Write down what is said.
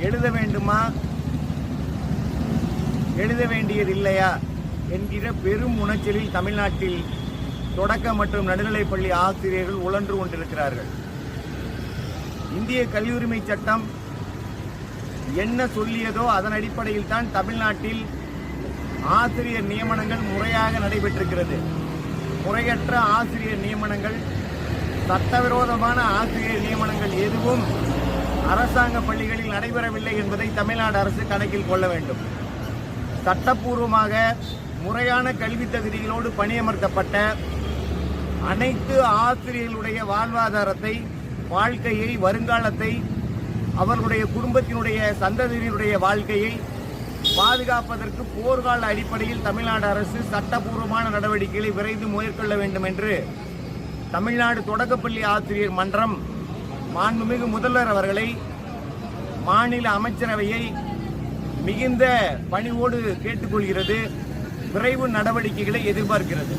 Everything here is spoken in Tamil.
எழுத வேண்டுமா? எழுத வேண்டியது இல்லையா? என்கிற பெரும் உணர்ச்சலில் தமிழ்நாட்டில் தொடக்க மற்றும் நடுநிலைப்பள்ளி ஆசிரியர்கள் உழன்று கொண்டிருக்கிறார்கள். இந்திய கல்வியுரிமை சட்டம் என்ன சொல்லியதோ அதன் அடிப்படையில் தான் தமிழ்நாட்டில் ஆசிரியர் நியமனங்கள் முறையாக நடைபெற்றிருக்கிறது. முறையற்ற ஆசிரியர் நியமனங்கள் சட்டவிரோதமான ஆசிரியர் நியமனங்கள் எதுவும் அரசாங்க பள்ளிகளில் நடைபெறவில்லை என்பதை தமிழ்நாடு அரசு கணக்கில் கொள்ள வேண்டும். சட்டப்பூர்வமாக முறையான கல்வி தகுதிகளோடு பணியமர்த்தப்பட்ட அனைத்து ஆசிரியர்களுடைய வாழ்வாதாரத்தை வாழ்க்கையை வருங்காலத்தை அவர்களுடைய குடும்பத்தினுடைய சந்ததியினுடைய வாழ்க்கையை பாதுகாப்பதற்கு போர்க்கால அடிப்படையில் தமிழ்நாடு அரசு சட்டப்பூர்வமான நடவடிக்கைகளை விரைந்து மேற்கொள்ள வேண்டும் என்று தமிழ்நாடு தொடக்கப்பள்ளி ஆசிரியர் மன்றம் மாண்புமிகு முதல்வர் அவர்களை மாநில அமைச்சரவையை மிகுந்த பணிவோடு கேட்டுக்கொள்கிறது. விரைவு நடவடிக்கைகளை எதிர்பார்க்கிறது.